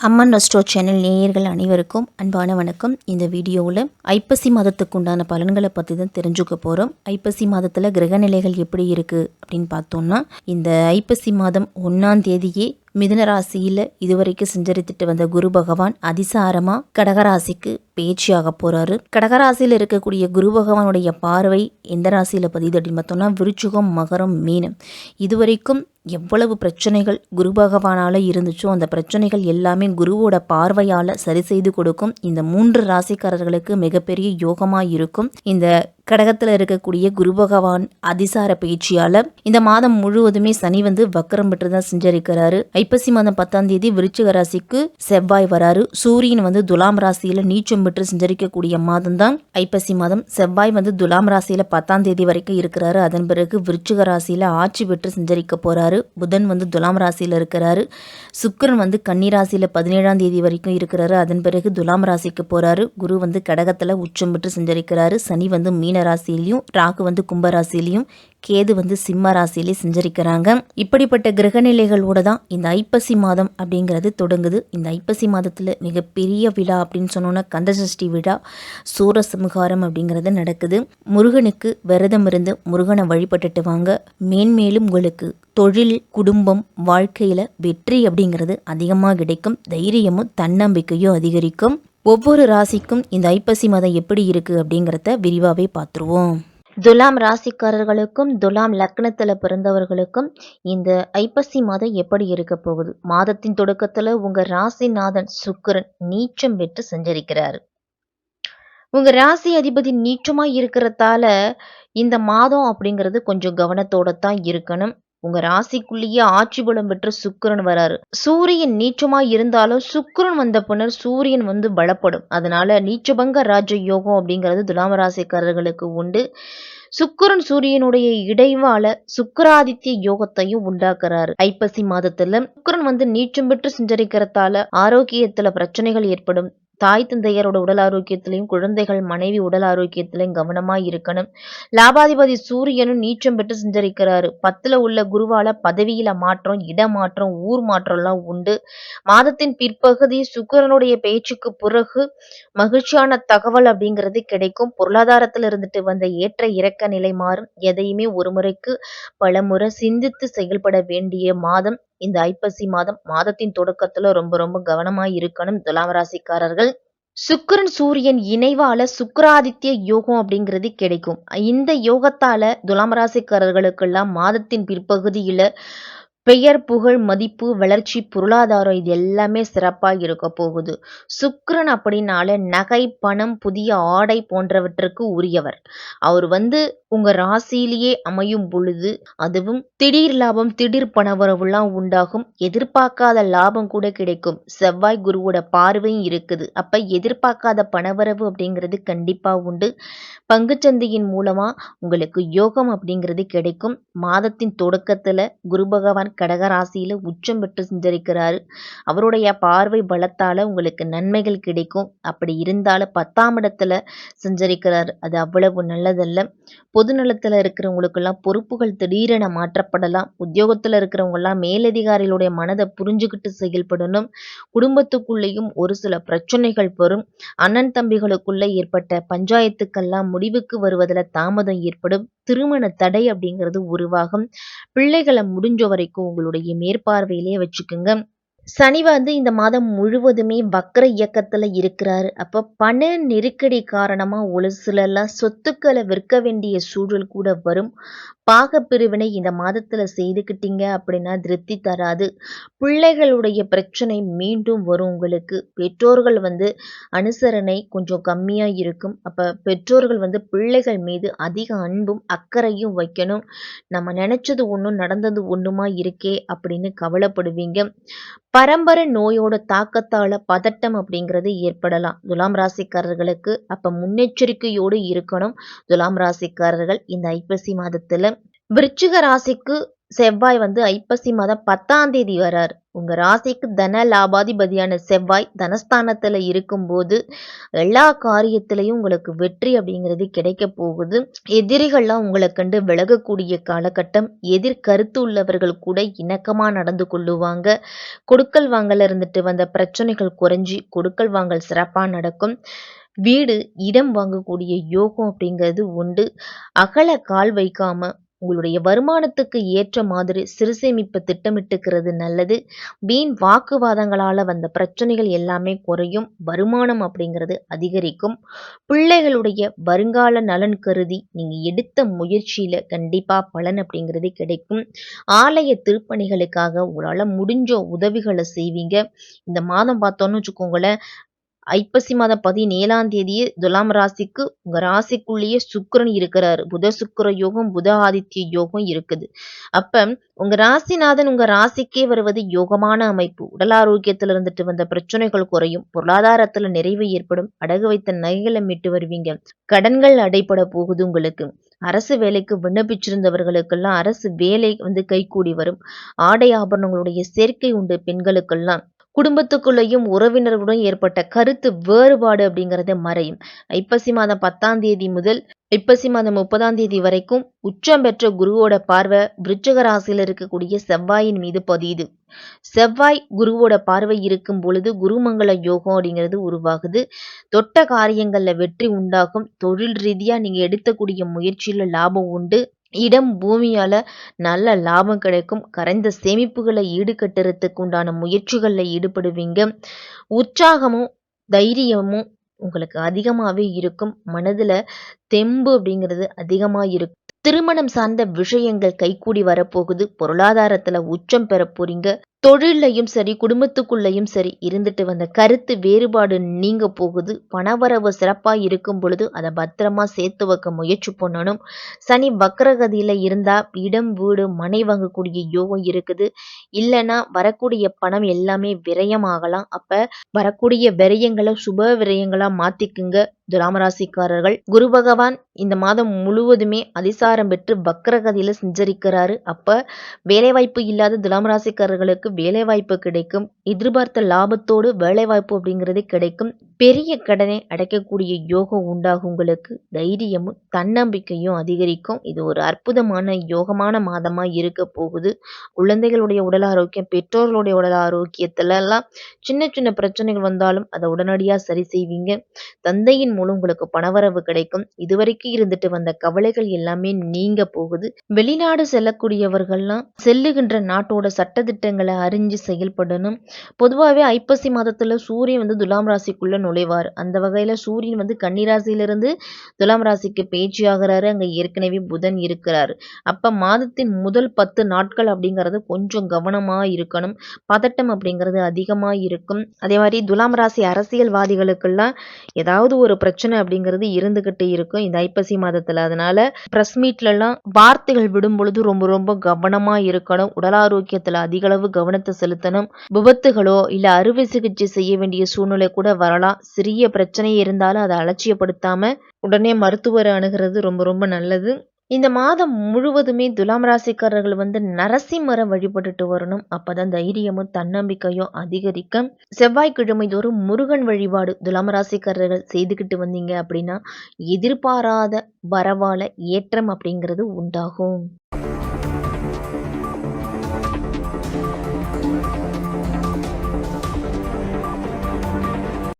அம்மன் resto channel நேயர்கள் அனைவருக்கும் அன்பான வணக்கம். இந்த வீடியோவில் ஐப்பசி மாதத்துக்கு உண்டான பலன்களை பற்றி தான் தெரிஞ்சுக்க போகிறோம் ஐப்பசி மாதத்தில் கிரகநிலைகள் எப்படி இருக்குது அப்படின்னு பார்த்தோம்னா இந்த ஐப்பசி மாதம் ஒன்றாம் தேதியே மிதுன ராசியில் இதுவரைக்கும் சஞ்சரித்துட்டு வந்த குரு பகவான் அதிசாரமாக கடகராசிக்கு பேச்சியாக போகிறாரு கடகராசியில் இருக்கக்கூடிய குரு பகவானுடைய பார்வை எந்த ராசியில் பதியுது அப்படின்னு பார்த்தோம்னா விருச்சுகம் மகரம் மீனம். இதுவரைக்கும் எவ்வளவு பிரச்சனைகள் குரு பகவானால் இருந்துச்சோ அந்த பிரச்சனைகள் எல்லாமே குருவோட பார்வையால் சரி செய்து கொடுக்கும் இந்த மூன்று ராசிக்காரர்களுக்கு மிகப்பெரிய யோகமாக இருக்கும். இந்த கடகத்தில் இருக்கக்கூடிய குரு பகவான் அதிசார பயிற்சியால் இந்த மாதம் முழுவதுமே சனி வந்து வக்கரம் பெற்று தான் ஐப்பசி மாதம் பத்தாம் தேதி விருச்சிக ராசிக்கு செவ்வாய் வராரு. சூரியன் வந்து துலாம் ராசியில் நீச்சம் பெற்று செஞ்சரிக்கக்கூடிய மாதம் தான் ஐப்பசி மாதம் செவ்வாய் வந்து துலாம் ராசியில் பத்தாம் தேதி வரைக்கும் இருக்கிறாரு. அதன் பிறகு விருச்சிக ராசியில ஆட்சி பெற்று செஞ்சரிக்க போறாரு. புதன் வந்து துலாம் ராசியில் இருக்கிறாரு. சுக்கிரன் வந்து கன்னி ராசியில் பதினேழாம் தேதி வரைக்கும் இருக்கிறாரு. அதன் பிறகு துலாம் ராசிக்கு போறாரு. குரு வந்து கடகத்தில் உச்சம் பெற்று செஞ்சரிக்கிறாரு. சனி வந்து மீன ராசியிலையும் ராகு வந்து கும்பராசிலையும் கேது வந்து சிம்ம ராசியிலே செஞ்சரிக்கிறாங்க. இப்படிப்பட்ட கிரகநிலைகளோட தான் இந்த ஐப்பசி மாதம் அப்படிங்கிறது தொடங்குது. இந்த ஐப்பசி மாதத்தில் மிகப்பெரிய விழா அப்படின்னு சொன்னோன்னா கந்தசஷ்டி விழா சூரசம்ஹாரம் அப்படிங்கிறது நடக்குது. முருகனுக்கு விரதம் இருந்து முருகனை வழிபட்டுட்டு வாங்க. மேன்மேலும் உங்களுக்கு தொழில் குடும்பம் வாழ்க்கையில் வெற்றி அப்படிங்கிறது அதிகமாக கிடைக்கும். தைரியமும் தன்னம்பிக்கையும் அதிகரிக்கும். ஒவ்வொரு ராசிக்கும் இந்த ஐப்பசி மாதம் எப்படி இருக்கு அப்படிங்கிறத விரிவாகவே பார்த்துருவோம். துலாம் ராசிக்காரர்களுக்கும் துலாம் லக்னத்தில் பிறந்தவர்களுக்கும் இந்த ஐப்பசி மாதம் எப்படி இருக்க போகுது? மாதத்தின் தொடக்கத்தில் உங்கள் ராசிநாதன் சுக்கிரன் நீச்சம் பெற்று சஞ்சரிக்கிறார். உங்கள் ராசி அதிபதி நீச்சமாக இருக்கிறதால இந்த மாதம் அப்படிங்கிறது கொஞ்சம் கவனத்தோடு தான் இருக்கணும். உங்க ராசிக்குள்ளேயே ஆட்சி பலம் பெற்ற சுக்கிரன் வராரு. சூரியன் நீச்சமா இருந்தாலும் சுக்கரன் வந்த பின்னர் சூரியன் வந்து பலப்படும். அதனால நீச்சபங்க ராஜ யோகம் அப்படிங்கிறது துலாம ராசிக்காரர்களுக்கு உண்டு. சுக்கரன் சூரியனுடைய இடைவால சுக்கராதித்ய யோகத்தையும் உண்டாக்குறாரு. ஐப்பசி மாதத்துல சுக்கரன் வந்து நீச்சம் பெற்று சஞ்சரிக்கிறதால ஆரோக்கியத்துல பிரச்சனைகள் ஏற்படும். தாய் தந்தையரோட உடல் ஆரோக்கியத்திலையும் குழந்தைகள் மனைவி உடல் ஆரோக்கியத்திலையும் கவனமா இருக்கணும். லாபாதிபதி சூரியனும் நீச்சம் பெற்று செஞ்சரிக்கிறாரு பத்துல உள்ள குருவால பதவியில மாற்றம் இடமாற்றம் ஊர் மாற்றம்லாம் உண்டு. மாதத்தின் பிற்பகுதி சுக்கரனுடைய பேச்சுக்கு பிறகு மகிழ்ச்சியான தகவல் அப்படிங்கிறது கிடைக்கும். பொருளாதாரத்துல இருந்துட்டு வந்த ஏற்ற இறக்க நிலை மாறும். எதையுமே ஒரு முறைக்கு பல முறை சிந்தித்து செயல்பட வேண்டிய மாதம். இந்த ஐப்பசி மாதம் மாதத்தின் தொடக்கத்துல ரொம்ப ரொம்ப கவனமா இருக்கணும் துலாம் ராசிக்காரர்கள். சுக்கரன் சூரியன் இணைவால சுக்கராதித்ய யோகம் அப்படிங்கிறது கிடைக்கும். இந்த யோகத்தால துலாம் ராசிக்காரர்களுக்கெல்லாம் மாதத்தின் பிற்பகுதியில பெயர் புகழ் மதிப்பு வளர்ச்சி பொருளாதாரம் இது எல்லாமே சிறப்பாக இருக்க போகுது. சுக்ரன் அப்படின்னால நகை பணம் புதிய ஆடை போன்றவற்றுக்கு உரியவர். அவர் வந்து உங்க ராசியிலேயே அமையும் பொழுது அதுவும் திடீர் லாபம் திடீர் பணவரவுலாம் உண்டாகும். எதிர்பார்க்காத லாபம் கூட கிடைக்கும். செவ்வாய் குருவோட பார்வையும் இருக்குது. அப்ப எதிர்பார்க்காத பணவரவு அப்படிங்கிறது கண்டிப்பா உண்டு. பங்குச்சந்தையின் மூலமா உங்களுக்கு யோகம் அப்படிங்கிறது கிடைக்கும். மாதத்தின் தொடக்கத்துல குரு பகவான் கடக ராசியில உச்சம் பெற்று செஞ்சிருக்கிறாரு அவருடைய பார்வை பலத்தால உங்களுக்கு நன்மைகள் கிடைக்கும். அப்படி இருந்தாலும் பத்தாம் இடத்துல செஞ்சரிக்கிறார் அது அவ்வளவு நல்லதல்ல. பொது நலத்துல இருக்கிறவங்களுக்கெல்லாம் பொறுப்புகள் திடீரென மாற்றப்படலாம். உத்தியோகத்துல இருக்கிறவங்கெல்லாம் மேலதிகாரிகளுடைய மனதை புரிஞ்சுக்கிட்டு செயல்படணும். குடும்பத்துக்குள்ளேயும் ஒரு சில பிரச்சனைகள் வரும். அண்ணன் தம்பிகளுக்குள்ள ஏற்பட்ட பஞ்சாயத்துக்கெல்லாம் முடிவுக்கு வருவதில் தாமதம் ஏற்படும். திருமண தடை அப்படிங்கிறது உருவாகும். பிள்ளைகளை முடிஞ்ச வரைக்கும் உங்களுடைய மேற்பார்வையிலே வச்சுக்குங்க. சனி வந்து இந்த மாதம் முழுவதுமே வக்கர இயக்கத்துல இருக்கிறாரு. அப்போ பண நெருக்கடி காரணமா ஒரு சிலர்லாம் சொத்துக்களை விற்க வேண்டிய சூழல் கூட வரும். பாகப்பிரிவினை இந்த மாதத்துல செய்துக்கிட்டீங்க அப்படின்னா திருப்தி தராது. பிள்ளைகளுடைய பிரச்சனை மீண்டும் வரும் உங்களுக்கு. பெற்றோர்கள் வந்து அனுசரணை கொஞ்சம் கம்மியா இருக்கும். அப்ப பெற்றோர்கள் வந்து பிள்ளைகள் மீது அதிக அன்பும் அக்கறையும் வைக்கணும். நம்ம நினைச்சது ஒன்றும் நடந்தது ஒன்றுமா இருக்கே அப்படின்னு கவலைப்படுவீங்க. பரம்பரை நோயோட தாக்கத்தால பதட்டம் அப்படிங்கிறது ஏற்படலாம். துலாம் ராசிக்காரர்களுக்கு அப்போ முன்னெச்சரிக்கையோடு இருக்கணும். துலாம் ராசிக்காரர்கள் இந்த ஐப்பசி மாதத்துல விருச்சிக ராசிக்கு செவ்வாய் வந்து ஐப்பசி மாதம் பத்தாம் தேதி வரார். உங்க ராசிக்கு தன லாபாதிபதியான செவ்வாய் தனஸ்தானத்துல இருக்கும்போது எல்லா காரியத்திலையும் உங்களுக்கு வெற்றி அப்படிங்கிறது கிடைக்க போகுது. எதிரிகள்லாம் உங்களை கண்டு விலகக்கூடிய காலகட்டம். எதிர் கருத்து உள்ளவர்கள் கூட இணக்கமா நடந்து கொள்ளுவாங்க. கொடுக்கல் வாங்கல இருந்துட்டு வந்த பிரச்சனைகள் குறைஞ்சி கொடுக்கல் வாங்கல் சிறப்பா நடக்கும். வீடு இடம் வாங்கக்கூடிய யோகம் அப்படிங்கிறது உண்டு. அகல கால் வைக்காம உங்களுடைய வருமானத்துக்கு ஏற்ற மாதிரி சிறு சேமிப்பு திட்டமிட்டுக்கிறது நல்லது. வீண் வாக்குவாதங்களால வந்த பிரச்சனைகள் எல்லாமே குறையும். வருமானம் அப்படிங்கிறது அதிகரிக்கும். பிள்ளைகளுடைய வருங்கால நலன் கருதி நீங்க எடுத்த முயற்சியில் கண்டிப்பா பலன் அப்படிங்கிறது கிடைக்கும். ஆலய திருப்பணிகளுக்காக உங்களால முடிஞ்ச உதவிகளை செய்வீங்க. இந்த மாதம் பார்த்தோன்னு வச்சுக்கோங்களேன் ஐப்பசி மாதம் பதினேழாம் தேதி துலாம் ராசிக்கு உங்க ராசிக்குள்ளேயே சுக்கரன் இருக்கிறாரு. புத சுக்கர யோகம் புத ஆதித்ய யோகம் இருக்குது. அப்ப உங்க ராசிநாதன் உங்க ராசிக்கே வருவது யோகமான அமைப்பு. உடல் ஆரோக்கியத்துல இருந்துட்டு வந்த பிரச்சனைகள் குறையும். பொருளாதாரத்துல நிறைவு ஏற்படும். அடகு வைத்த நகைகளை மீட்டு வருவீங்க. கடன்கள் அடைபட போகுது உங்களுக்கு. அரசு வேலைக்கு விண்ணப்பிச்சிருந்தவர்களுக்கெல்லாம் அரசு வேலை வந்து கைகூடி வரும். ஆடை ஆபரணங்களுடைய சேர்க்கை உண்டு பெண்களுக்கெல்லாம். குடும்பத்துக்குள்ளேயும் உறவினர்களுடன் ஏற்பட்ட கருத்து வேறுபாடு அப்படிங்கறது மறையும். ஐப்பசி மாதம் பத்தாம் தேதி முதல் ஐப்பசி மாதம் முப்பதாம் தேதி வரைக்கும் உச்சம் பெற்ற குருவோட பார்வை விருச்சக ராசியில் இருக்கக்கூடிய செவ்வாயின் மீது பதியுது. செவ்வாய் குருவோட பார்வை இருக்கும் பொழுது குருமங்கள யோகம் அப்படிங்கிறது உருவாகுது. தொட்ட காரியங்கள்ல வெற்றி உண்டாகும். தொழில் ரீதியா நீங்க எடுத்தக்கூடிய முயற்சியில லாபம் உண்டு. இடம் பூமியால நல்ல லாபம் கிடைக்கும். கரைந்த சேமிப்புகளை ஈடுகட்டுறதுக்கு உண்டான முயற்சிகளில் ஈடுபடுவீங்க. உற்சாகமும் தைரியமும் உங்களுக்கு அதிகமாகவே இருக்கும். மனதில் தெம்பு அப்படிங்கிறது அதிகமாக இருக்கும். திருமணம் சார்ந்த விஷயங்கள் கைகூடி வரப்போகுது. பொருளாதாரத்தில் உச்சம் பெற தொழிலையும் சரி குடும்பத்துக்குள்ளேயும் சரி இருந்துட்டு வந்த கருத்து வேறுபாடு நீங்க போகுது. பணவரவு சிறப்பா இருக்கும் பொழுது அதை பத்திரமா சேர்த்து வைக்க முயற்சி பண்ணணும். சனி வக்ரகதியில இருந்தா இடம் வீடு மனை வாங்கக்கூடிய யோகம் இருக்குது. இல்லைன்னா வரக்கூடிய பணம் எல்லாமே விரயமாகலாம். அப்ப வரக்கூடிய விரயங்களை சுப விரயங்களா மாத்திக்குங்க. துலாமராசிக்காரர்கள். குரு பகவான் இந்த மாதம் முழுவதுமே அதிசாரம் பெற்று வக்ரகதியில சஞ்சரிக்கிறாரு. அப்ப வேலைவாய்ப்பு இல்லாத துலாமராசிக்காரர்களுக்கு வேலைவாய்ப்பு கிடைக்கும். எதிர்பார்த்த லாபத்தோடு வேலைவாய்ப்பு அப்படிங்கிறது கிடைக்கும். பெரிய கடனை அடைக்கக்கூடிய யோகம் உண்டாகும் உங்களுக்கு. தைரியமும் தன்னம்பிக்கையும் அதிகரிக்கும். இது ஒரு அற்புதமான யோகமான மாதமா இருக்க போகுது. குழந்தைகளுடைய உடல் ஆரோக்கியம் பெற்றோர்களுடைய உடல் ஆரோக்கியத்துல எல்லாம் சின்ன சின்ன பிரச்சனைகள் வந்தாலும் அதை உடனடியா சரி செய்வீங்க. தந்தையின் மூலம் உங்களுக்கு பணவரவு கிடைக்கும். இதுவரைக்கும் இருந்துட்டு வந்த கவலைகள் எல்லாமே நீங்க போகுது. வெளிநாடு செல்லக்கூடியவர்கள்லாம் செல்லுகின்ற நாட்டோட சட்டத்திட்டங்களை அறிஞ்சு செயல்படணும். பொதுவாகவே ஐப்பசி மாதத்துல சூரியன் வந்து துலாம் ராசிக்குள்ள நுழைவார். அந்த வகையில் சூரியன் வந்து கன்னிராசியிலிருந்து துலாம் ராசிக்கு பேச்சு ஆகிறாரு. அங்கே ஏற்கனவே புதன் இருக்கிறாரு. அப்போ மாதத்தின் முதல் பத்து நாட்கள் அப்படிங்கறது கொஞ்சம் கவனமா இருக்கணும். பதட்டம் அப்படிங்கிறது அதிகமா இருக்கும். அதே மாதிரி துலாம் ராசி அரசியல்வாதிகளுக்கெல்லாம் ஏதாவது ஒரு பிரச்சனை அப்படிங்கிறது இருந்துகிட்டு இருக்கும் இந்த ஐப்பசி மாதத்துல. அதனால பிரஸ் மீட்லலாம் வார்த்தைகள் விடும் பொழுது ரொம்ப ரொம்ப கவனமா இருக்கணும். உடல் ஆரோக்கியத்தில் அதிக அளவு கவனத்தை செலுத்தணும். விபத்துகளோ இல்ல அறுவை சிகிச்சை செய்ய வேண்டிய சூழ்நிலை கூட வரலாம். சிறிய பிரச்சனை இருந்தாலும் அதை அலட்சியப்படுத்தாம உடனே மருத்துவரை அணுகிறது ரொம்ப ரொம்ப நல்லது. இந்த மாதம் முழுவதுமே துலாம் ராசிக்காரர்கள் வந்து நரசிம்மரை வழிபட்டுட்டு வரணும். அப்பதான் தைரியமும் தன்னம்பிக்கையும் அதிகரிக்க செவ்வாய்க்கிழமை தோறும் முருகன் வழிபாடு துலாம் ராசிக்காரர்கள் செய்துக்கிட்டு வந்தீங்க அப்படின்னா எதிர்பாராத வரவால ஏற்றம் அப்படிங்கிறது உண்டாகும்.